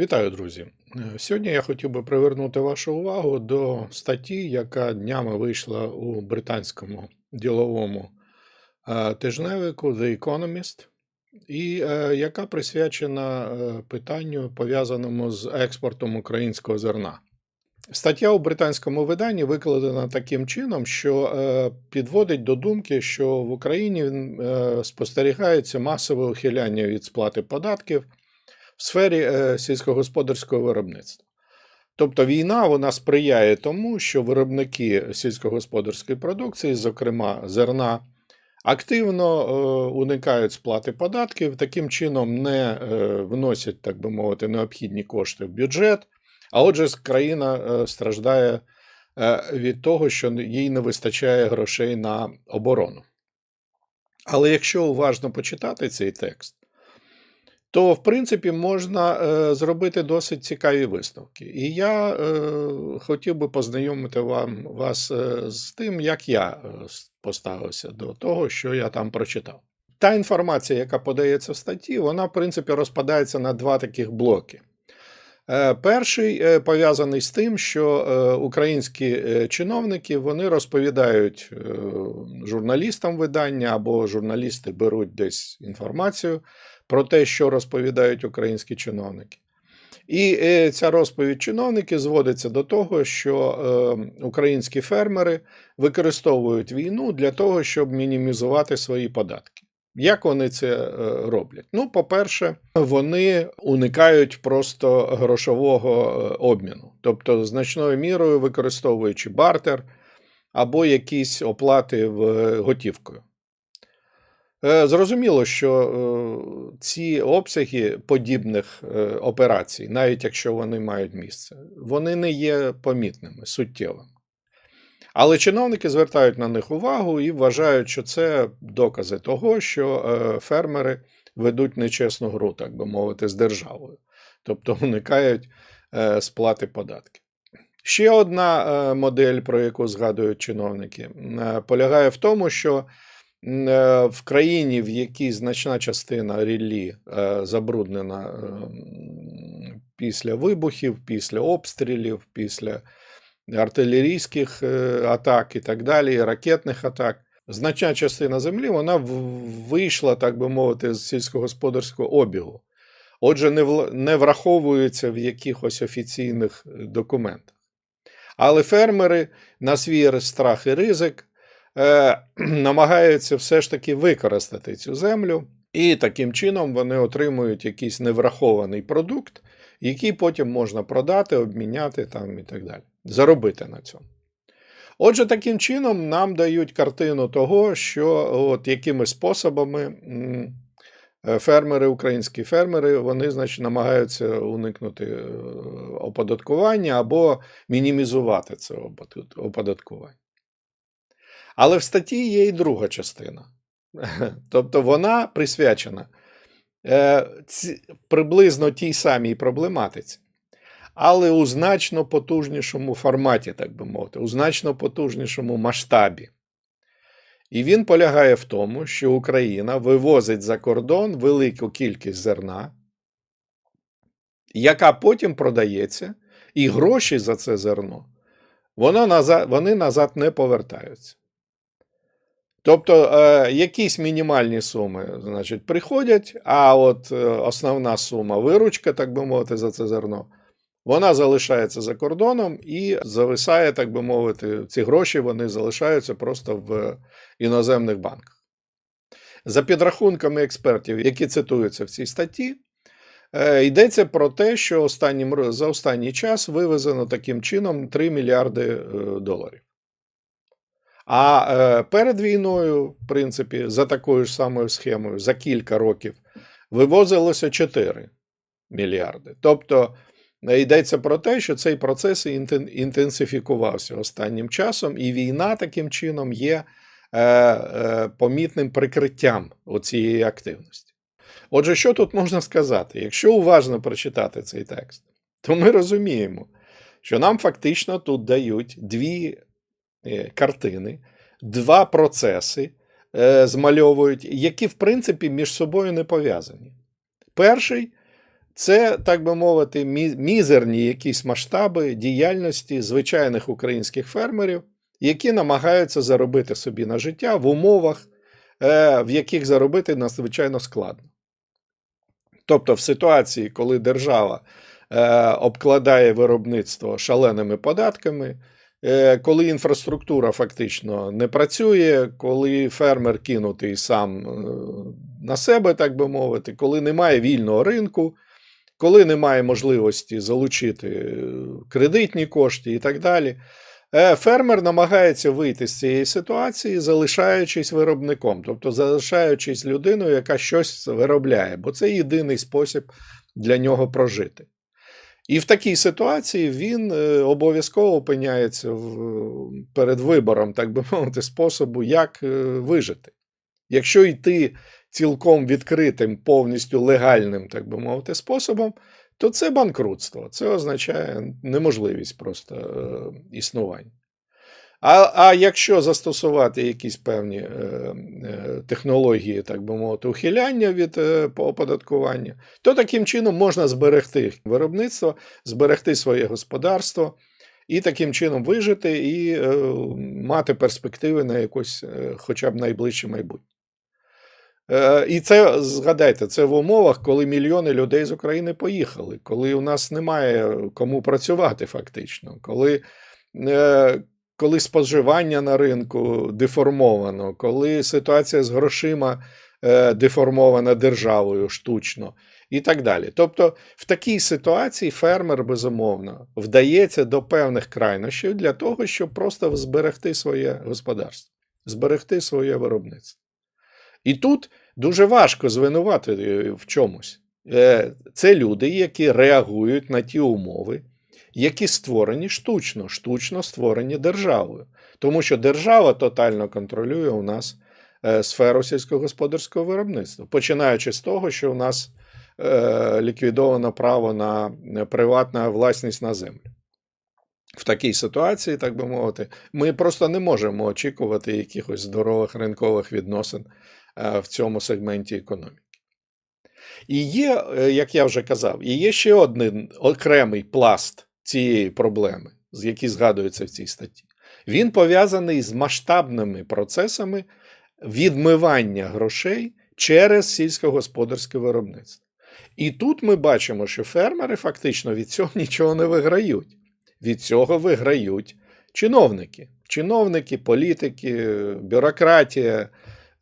Вітаю, друзі! Е, Сьогодні я хотів би привернути вашу увагу до статті, яка днями вийшла у британському діловому е, тижневику The Economist, і е, яка присвячена питанню, пов'язаному з експортом українського зерна. Стаття у британському виданні викладена таким чином, що підводить до думки, що в Україні спостерігається масове ухиляння від сплати податків в сфері е, сільськогосподарського виробництва. Тобто війна вона сприяє тому, що виробники сільськогосподарської продукції, зокрема зерна, активно е, уникають сплати податків, таким чином не е, вносять, так би мовити, необхідні кошти в бюджет. А отже, країна е, страждає е, від того, що їй не вистачає грошей на оборону. Але якщо уважно почитати цей текст, то в принципі можна е, зробити досить цікаві висновки. І я е, хотів би познайомити вам вас е, з тим, як я поставився до того, що я там прочитав. Та інформація, яка подається в статті, вона в принципі розпадається на два таких блоки. Перший пов'язаний з тим, що українські чиновники вони розповідають журналістам видання або журналісти беруть десь інформацію про те, що розповідають українські чиновники. І е, ця розповідь чиновників зводиться до того, що е, українські фермери використовують війну для того, щоб мінімізувати свої податки. Як вони це е, роблять? Ну, по-перше, вони уникають просто грошового обміну, тобто значною мірою використовуючи бартер або якісь оплати в готівкою. Е, Зрозуміло, що е, ці обсяги подібних е, операцій, навіть якщо вони мають місце, вони не є помітними, суттєвими. Але чиновники звертають на них увагу і вважають, що це докази того, що фермери ведуть нечесну гру, так би мовити, з державою, тобто уникають сплати податків. Ще одна модель, про яку згадують чиновники, полягає в тому, що в країні, в якій значна частина ріллі е, забруднена е, після вибухів, після обстрілів, після артилерійських е, атак і так далі, ракетних атак. Значна частина землі вона вийшла, так би мовити, з сільськогосподарського обігу. Отже, не, враховується в якихось офіційних е, документах. Але фермери на свій страх і ризик е, намагаються все ж таки використати цю землю, і таким чином вони отримують якийсь неврахований продукт, який потім можна продати, обміняти там і так далі, заробити на цьому. Отже, таким чином нам дають картину того, що от якими способами е, фермери, українські фермери, вони, значить, намагаються уникнути е, оподаткування або мінімізувати це оподаткування. Але в статті є і друга частина. Тобто вона присвячена е, приблизно тій самій проблематиці, але у значно потужнішому форматі, так би мовити, у значно потужнішому масштабі. І він полягає в тому, що Україна вивозить за кордон велику кількість зерна, яка потім продається, і гроші за це зерно воно назад, вони назад не повертаються. Тобто е, якісь мінімальні суми значить, приходять, а от е, основна сума виручка, так би мовити, за це зерно, вона залишається за кордоном і зависає, так би мовити, ці гроші вони залишаються просто в іноземних банках. За підрахунками експертів, які цитуються в цій статті, е, йдеться про те, що останнім, за останній час вивезено таким чином 3 мільярди е, доларів. А е, перед війною, в принципі, за такою ж самою схемою, за кілька років вивозилося 4 мільярди. Тобто е, йдеться про те, що цей процес інтенсифікувався останнім часом, і війна таким чином є е, помітним прикриттям цієї активності. Отже, що тут можна сказати? Якщо уважно прочитати цей текст, то ми розуміємо, що нам фактично тут дають дві картини, два процеси е, змальовують, які, в принципі, між собою не пов'язані. Перший Це, так би мовити, мізерні якісь масштаби діяльності звичайних українських фермерів, які намагаються заробити собі на життя в умовах, е, в яких заробити надзвичайно складно. Тобто, в ситуації, коли держава е, обкладає виробництво шаленими податками, е, коли інфраструктура фактично не працює, коли фермер кинутий сам е, на себе, так би мовити, коли немає вільного ринку, коли немає можливості залучити е, кредитні кошти і так далі. е, Фермер намагається вийти з цієї ситуації, залишаючись виробником, тобто залишаючись людиною, яка щось виробляє, бо це єдиний спосіб для нього прожити. І в такій ситуації він е, обов'язково опиняється в, перед вибором, так би мовити, способу, як е, вижити. Якщо йти цілком відкритим, повністю легальним, так би мовити, способом, то це банкрутство. Це означає неможливість просто е, існування. А, а якщо застосувати якісь певні е, е, технології, так би мовити, ухиляння від е, оподаткування, то таким чином можна зберегти виробництво, зберегти своє господарство і таким чином вижити і е, мати перспективи на якось е, хоча б найближче майбутнє. Е, І це згадайте, це в умовах, коли мільйони людей з України поїхали, коли у нас немає кому працювати, фактично, коли, е, коли споживання на ринку деформовано, коли ситуація з грошима е, деформована державою штучно і так далі. Тобто, в такій ситуації фермер, безумовно, вдається до певних крайнощів для того, щоб просто зберегти своє господарство, зберегти своє виробництво. І тут дуже важко звинувати в чомусь. Е, Це люди, які реагують на ті умови, які створені штучно, штучно створені державою. Тому що держава тотально контролює у нас е, сферу сільськогосподарського виробництва, починаючи з того, що у нас е, ліквідовано право на приватну власність на землю. В такій ситуації, так би мовити, ми просто не можемо очікувати якихось здорових ринкових відносин е, в цьому сегменті економіки. І є, е, як я вже казав, і є ще один окремий пласт цієї проблеми, з який згадується в цій статті. Він пов'язаний з масштабними процесами відмивання грошей через сільськогосподарське виробництво. І тут ми бачимо, що фермери фактично від цього нічого не виграють. Від цього виграють чиновники. Чиновники, політики, бюрократія,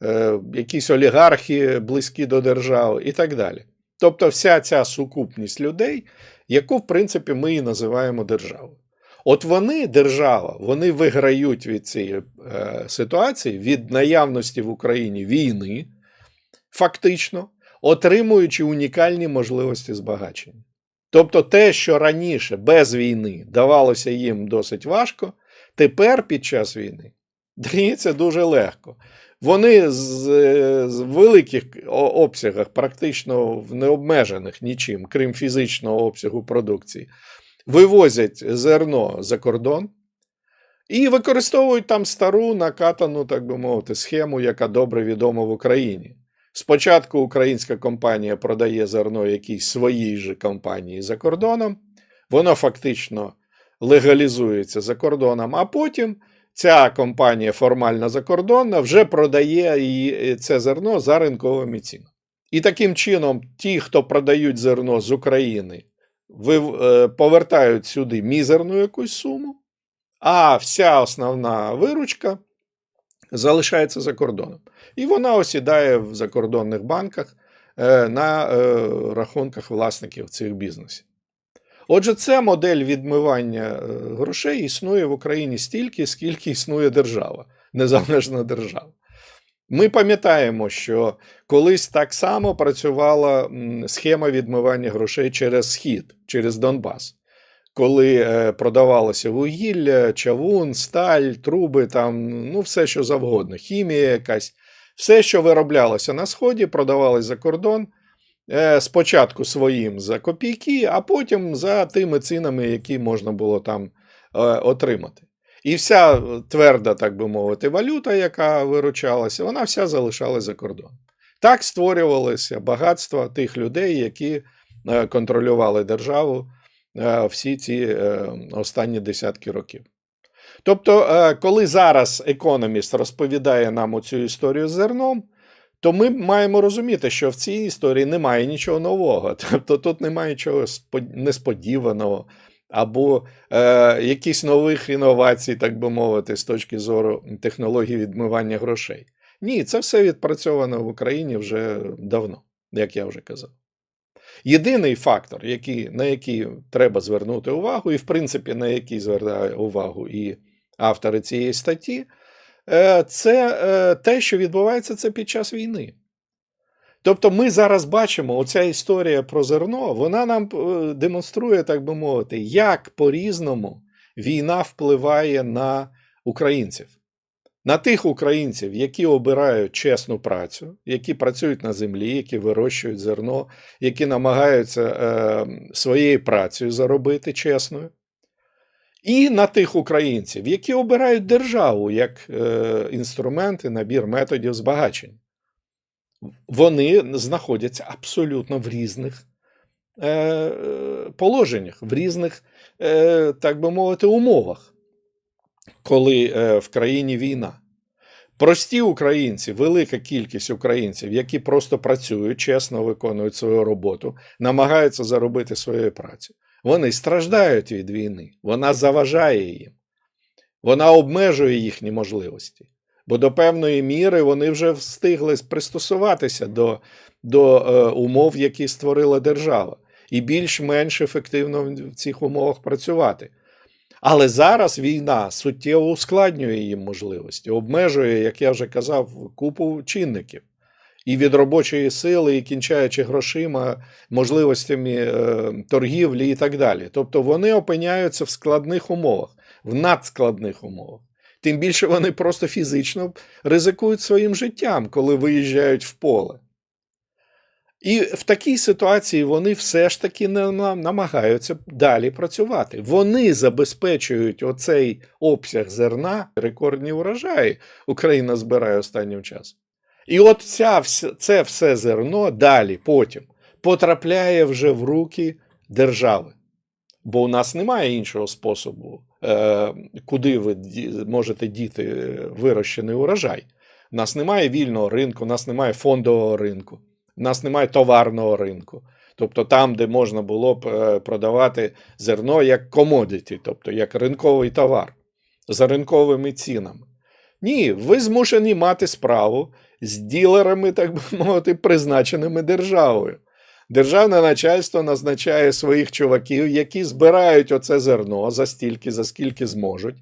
е, якісь олігархи близькі до держави і так далі. Тобто, вся ця сукупність людей, яку, в принципі, ми і називаємо державою. От вони, держава, вони виграють від цієї е, ситуації, від наявності в Україні війни, фактично, отримуючи унікальні можливості збагачення. Тобто те, що раніше без війни давалося їм досить важко, тепер під час війни дається дуже легко. Вони з, з великих обсягах, практично в необмежених нічим, крім фізичного обсягу продукції, вивозять зерно за кордон і використовують там стару накатану, так би мовити, схему, яка добре відома в Україні. Спочатку українська компанія продає зерно якійсь своїй же компанії за кордоном, воно фактично легалізується за кордоном, а потім ця компанія формально закордонна вже продає її, це зерно за ринковими цінами. І таким чином, ті, хто продають зерно з України, е, повертають сюди мізерну якусь суму, а вся основна виручка залишається за кордоном. І вона осідає в закордонних банках е, на е, рахунках власників цих бізнесів. Отже, ця модель відмивання е, грошей існує в Україні стільки, скільки існує держава, незалежна держава. Ми пам'ятаємо, що колись так само працювала схема відмивання грошей через Схід, через Донбас коли продавалося вугілля, чавун, сталь, труби, там, ну, все, що завгодно, хімія якась, все, що вироблялося на Сході, продавалось за кордон. Спочатку своїм за копійки, а потім за тими цінами, які можна було там отримати. І вся тверда, так би мовити, валюта, яка виручалася, вона вся залишалась за кордоном. Так створювалося багатство тих людей, які е, контролювали державу е, всі ці е, останні десятки років. Тобто, е, коли зараз економіст розповідає нам оцю історію з зерном, то ми маємо розуміти, що в цій історії немає нічого нового. Тобто тут немає нічого несподіваного або е, якісь нових інновацій, так би мовити, з точки зору технології відмивання грошей. Ні, це все відпрацьовано в Україні вже давно, як я вже казав. Єдиний фактор, який, на який треба звернути увагу, і в принципі на який звертає увагу і автори цієї статті, це е, те, що відбувається це під час війни. Тобто ми зараз бачимо, оця історія про зерно, вона нам е, демонструє, так би мовити, як по-різному війна впливає на українців. На тих українців, які обирають чесну працю, які працюють на землі, які вирощують зерно, які намагаються е, своєю працею заробити чесною. І на тих українців, які обирають державу як е, інструменти, набір методів збагачення. Вони знаходяться абсолютно в різних е, положеннях, в різних, е, так би мовити, умовах, коли е, в країні війна. Прості українці, велика кількість українців, які просто працюють, чесно виконують свою роботу, намагаються заробити своєю працею. Вони страждають від війни, вона заважає їм, вона обмежує їхні можливості. Бо до певної міри вони вже встигли пристосуватися до, до е, умов, які створила держава, і більш-менш ефективно в цих умовах працювати. Але зараз війна суттєво ускладнює їм можливості, обмежує, як я вже казав, купу чинників. І від робочої сили, і кінчаючи грошима, можливостями е, торгівлі і так далі. Тобто вони опиняються в складних умовах, в надскладних умовах. Тим більше вони просто фізично ризикують своїм життям, коли виїжджають в поле. І в такій ситуації вони все ж таки намагаються далі працювати. Вони забезпечують оцей обсяг зерна, рекордні урожаї Україна збирає останнім часом. І от ця, це все зерно далі потім потрапляє вже в руки держави. Бо у нас немає іншого способу, е, куди ви можете діти вирощений урожай. У нас немає вільного ринку, у нас немає фондового ринку, у нас немає товарного ринку. Тобто там, де можна було б е, продавати зерно як комодіті, тобто як ринковий товар за ринковими цінами. Ні, ви змушені мати справу з ділерами, так би мовити, призначеними державою. Державне начальство назначає своїх чуваків, які збирають оце зерно за стільки, за скільки зможуть.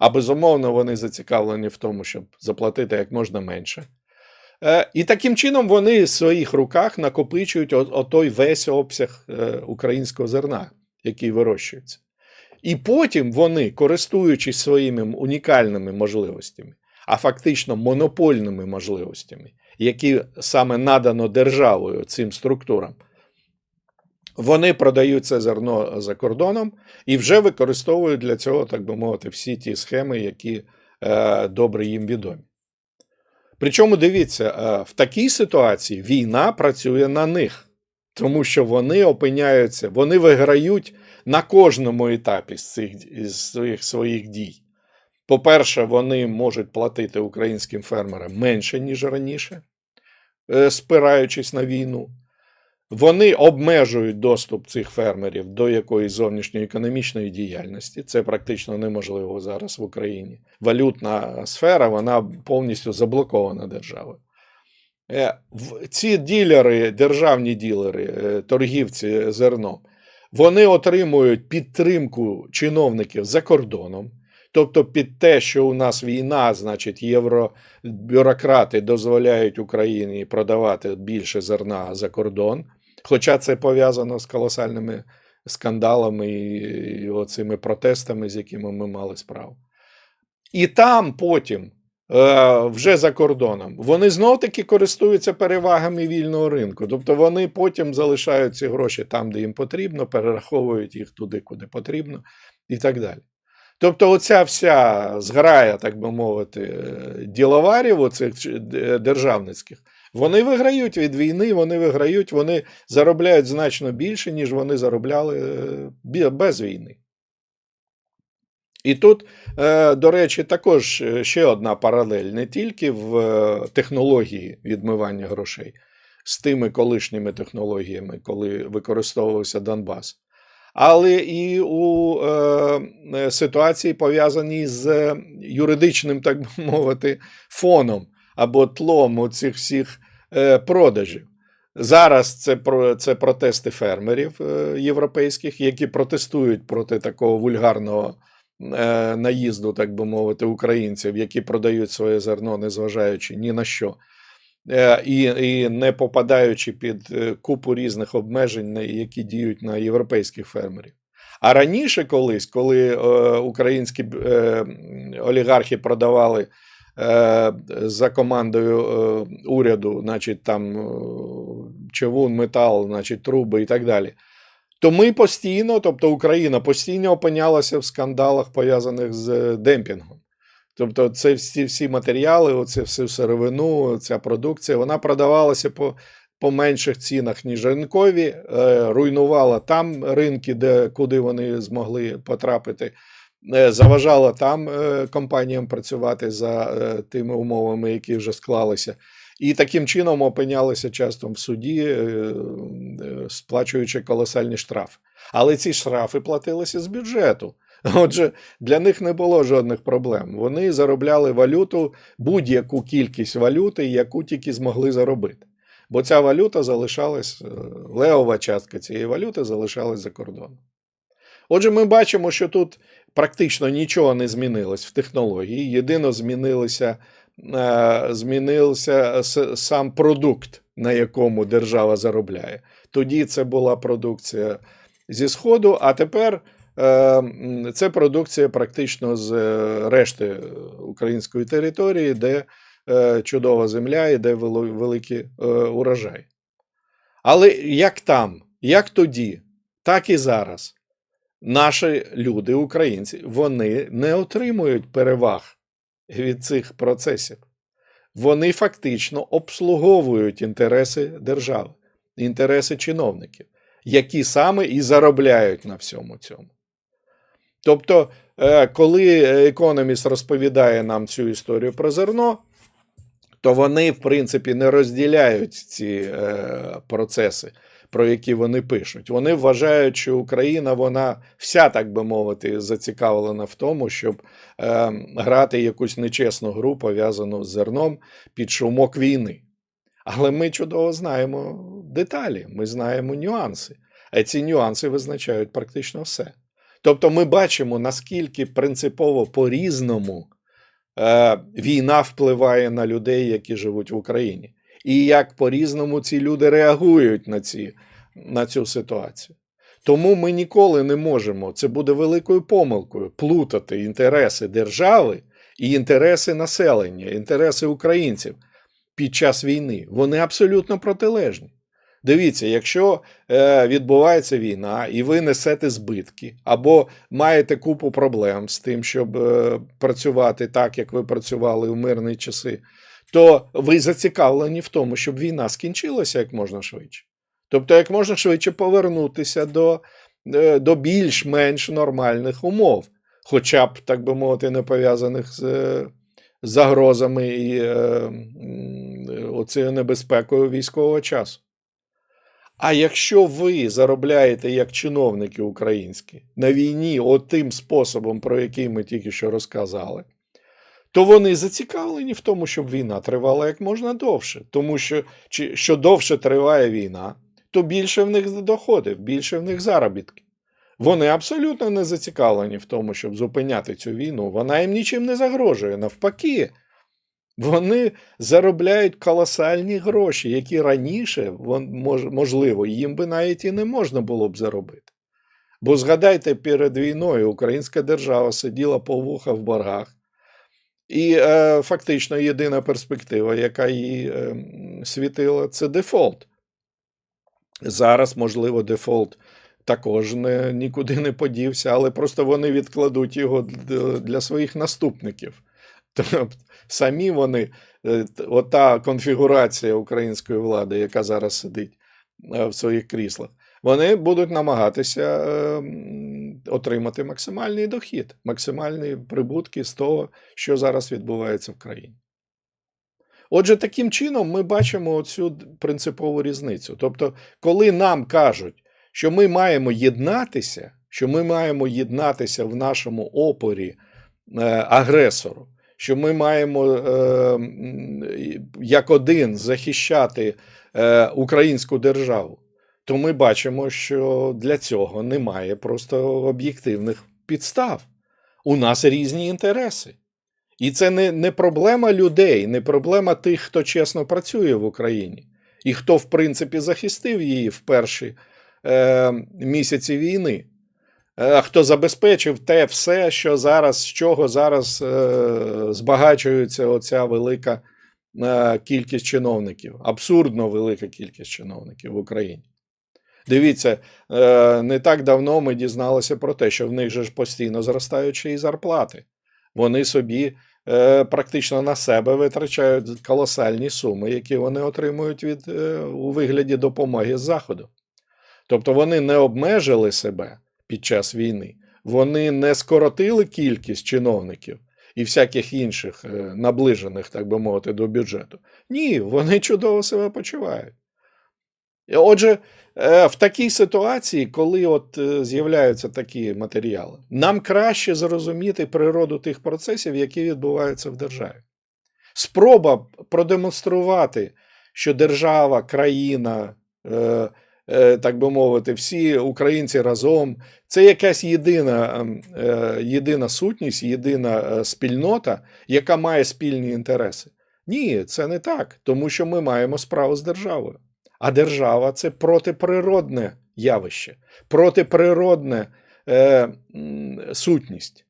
А безумовно, вони зацікавлені в тому, щоб заплатити як можна менше. Е, І таким чином вони в своїх руках накопичують отой весь обсяг е, українського зерна, який вирощується. І потім вони, користуючись своїми унікальними можливостями, фактично монопольними можливостями, які саме надано державою цим структурам, вони продають це зерно за кордоном і вже використовують для цього, так би мовити, всі ті схеми, які е, добре їм відомі. Причому дивіться, е, в такій ситуації війна працює на них, тому що вони опиняються, вони виграють на кожному етапі з цих з своїх дій. По-перше, вони можуть платити українським фермерам менше, ніж раніше, е, спираючись на війну. Вони обмежують доступ цих фермерів до якоїсь зовнішньої економічної діяльності. Це практично неможливо зараз в Україні. Валютна сфера вона повністю заблокована державою. Е, Ці ділери, державні ділери, е, торгівці зерном, вони отримують підтримку чиновників за кордоном. Тобто, під те, що у нас війна, значить, євробюрократи дозволяють Україні продавати більше зерна за кордон. Хоча це пов'язано з колосальними скандалами і, оцими протестами, з якими ми мали справу. І там потім, е, вже за кордоном, вони знов таки користуються перевагами вільного ринку. Тобто вони потім залишають ці гроші там, де їм потрібно, перераховують їх туди, куди потрібно, і так далі. Тобто, оця вся зграя, так би мовити, діловарів, оцих державницьких, Вони виграють від війни, вони виграють, вони заробляють значно більше, ніж вони заробляли е, без війни. І тут, е, до речі, також е, ще одна паралель не тільки в технології відмивання грошей з тими колишніми технологіями, коли використовувався Донбас, але і у е, е, ситуації, пов'язаній з юридичним, так би мовити, фоном або тлом цих всіх е, продажів. Зараз це це протести фермерів е, європейських, які протестують проти такого вульгарного е, наїзду, так би мовити, українців, які продають своє зерно, незважаючи ні на що, і, і не попадаючи під е, купу різних обмежень, які діють на європейських фермерів. А раніше, колись, коли е, українські е, олігархи продавали е, за командою е, уряду, значить, там е, човун, метал, значить, труби і так далі. То ми постійно, тобто Україна постійно опинялася в скандалах, пов'язаних з е, демпінгом. Тобто, це всі, всі матеріали, оце всю сировину, ця продукція, вона продавалася по, по менших цінах, ніж ринкові, е, руйнувала там ринки, де, куди вони змогли потрапити, е, заважала там е, компаніям працювати за е, тими умовами, які вже склалися. І таким чином опинялися часто в суді, сплачуючи колосальні штрафи. Але ці штрафи платилися з бюджету. Отже, для них не було жодних проблем. Вони заробляли валюту, будь-яку кількість валюти, яку тільки змогли заробити. Бо ця валюта залишалась, е, левова частка цієї валюти залишалась за кордоном. Отже, ми бачимо, що тут практично нічого не змінилось в технології. Єдино змінилося, е, змінився сам продукт, на якому держава заробляє. Тоді це була продукція зі Сходу, а тепер це продукція практично з е, решти е, української території, де е, чудова земля і де великий е, урожай. Але як там, як тоді, так і зараз наші люди, українці, вони не отримують переваг від цих процесів. Вони фактично обслуговують інтереси держави, інтереси чиновників, які саме і заробляють на всьому цьому. Тобто, е, коли економіст розповідає нам цю історію про зерно, то вони, в принципі, не розділяють ці е, процеси, про які вони пишуть. Вони вважають, що Україна, вона вся, так би мовити, зацікавлена в тому, щоб е, грати якусь нечесну гру, пов'язану з зерном під шумок війни. Але ми чудово знаємо деталі, ми знаємо нюанси. А ці нюанси визначають практично все. Тобто ми бачимо, наскільки принципово по-різному е, війна впливає на людей, які живуть в Україні, і як по-різному ці люди реагують на, ці, на цю ситуацію. Тому ми ніколи не можемо, це буде великою помилкою, плутати інтереси держави і інтереси населення, інтереси українців під час війни. Вони абсолютно протилежні. Дивіться, якщо е, відбувається війна, і ви несете збитки, або маєте купу проблем з тим, щоб е, працювати так, як ви працювали в мирні часи, то ви зацікавлені в тому, щоб війна скінчилася як можна швидше. Тобто, як можна швидше повернутися до, е, до більш-менш нормальних умов, хоча б, так би мовити, не пов'язаних з е, загрозами і е, м, оцією небезпекою військового часу. А якщо ви заробляєте як чиновники українські на війні от тим способом, про який ми тільки що розказали, то вони зацікавлені в тому, щоб війна тривала як можна довше. Тому що чи, що довше триває війна, то більше в них доходів, більше в них заробітків. Вони абсолютно не зацікавлені в тому, щоб зупиняти цю війну. Вона їм нічим не загрожує. Навпаки, вони заробляють колосальні гроші, які раніше, можливо, їм би навіть і не можна було б заробити. Бо згадайте, перед війною українська держава сиділа по вуха в боргах, і е, фактично єдина перспектива, яка їй е, світила, це дефолт. Зараз, можливо, дефолт також не, нікуди не подівся, але просто вони відкладуть його для, своїх наступників. Тобто самі вони е, ота конфігурація української влади, яка зараз сидить е, в своїх кріслах, вони будуть намагатися е, отримати максимальний дохід, максимальні прибутки з того, що зараз відбувається в країні. Отже, таким чином ми бачимо цю принципову різницю. Тобто, коли нам кажуть, що ми маємо єднатися, що ми маємо єднатися в нашому опорі е, агресору, що ми маємо е, як один захищати е, українську державу, то ми бачимо, що для цього немає просто об'єктивних підстав. У нас різні інтереси. І це не, не проблема людей, не проблема тих, хто чесно працює в Україні, і хто, в принципі, захистив її в перші е, місяці війни. Е, хто забезпечив те все, що зараз, з чого зараз е, збагачується оця велика е, кількість чиновників, абсурдно велика кількість чиновників в Україні. Дивіться, е, не так давно ми дізналися про те, що в них же ж постійно зростають ще і зарплати. Вони собі е, практично на себе витрачають колосальні суми, які вони отримують від, е, у вигляді допомоги з Заходу. Тобто вони не обмежили себе під час війни, вони не скоротили кількість чиновників і всяких інших е, наближених, так би мовити, до бюджету. Ні, вони чудово себе почувають. Отже, е, в такій ситуації, коли от е, з'являються такі матеріали, нам краще зрозуміти природу тих процесів, які відбуваються в державі. Спроба продемонструвати, що держава, країна, так би мовити, всі українці разом, це якась єдина, ем, е, єдина сутність, єдина е, спільнота, яка має спільні інтереси. Ні, це не так, тому що ми маємо справу з державою. А держава це протиприродне явище, протиприродне е, сутність.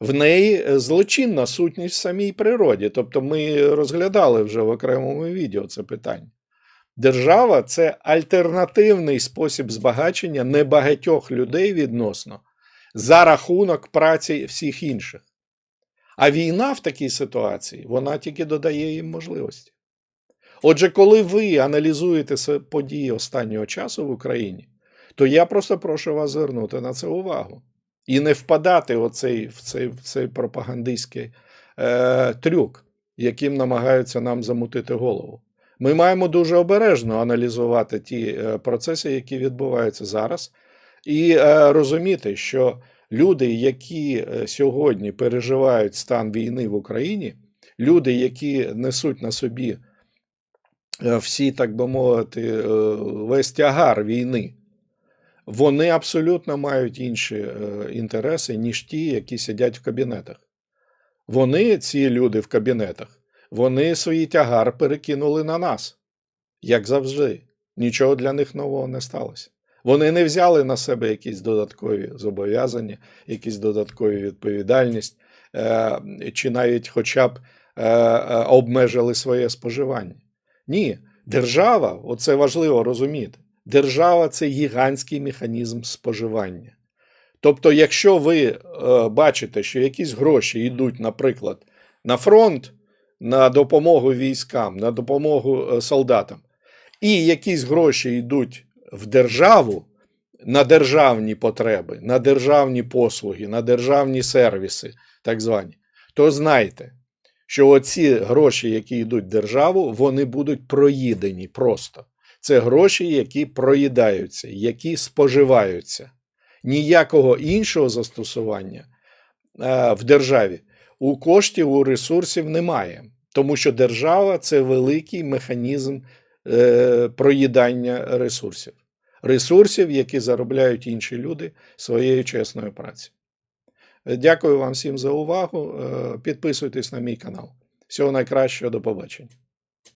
В неї е, злочинна сутність в самій природі. Тобто ми розглядали вже в окремому відео це питання. Держава це альтернативний спосіб збагачення небагатьох людей відносно за рахунок праці всіх інших. А війна в такій ситуації вона тільки додає їм можливості. Отже, коли ви аналізуєте події останнього часу в Україні, то я просто прошу вас звернути на це увагу і не впадати оцей, в, цей, в цей пропагандистський е, трюк, яким намагаються нам замутити голову. Ми маємо дуже обережно аналізувати ті е, процеси, які відбуваються зараз, і е, розуміти, що люди, які е, сьогодні переживають стан війни в Україні, люди, які несуть на собі всі, так би мовити, весь тягар війни, вони абсолютно мають інші інтереси, ніж ті, які сидять в кабінетах. Вони, ці люди в кабінетах, вони свій тягар перекинули на нас, як завжди. Нічого для них нового не сталося. Вони не взяли на себе якісь додаткові зобов'язання, якісь додаткові відповідальність, е, чи навіть хоча б е, е, обмежили своє споживання. Ні, держава, оце важливо розуміти. Держава це гігантський механізм споживання. Тобто, якщо ви бачите, що якісь гроші йдуть, наприклад, на фронт, на допомогу військам, на допомогу е, солдатам, і якісь гроші йдуть в державу на державні потреби, на державні послуги, на державні сервіси, так звані, то знайте, що оці гроші, які йдуть в державу, вони будуть проїдені просто. Це гроші, які проїдаються, які споживаються. Ніякого іншого застосування е, в державі у коштів, у ресурсів немає. Тому що держава це великий механізм е, проїдання ресурсів. Ресурсів, які заробляють інші люди своєю чесною працею. Е, Дякую вам всім за увагу. Е, Підписуйтесь на мій канал. Всього найкращого, до побачення.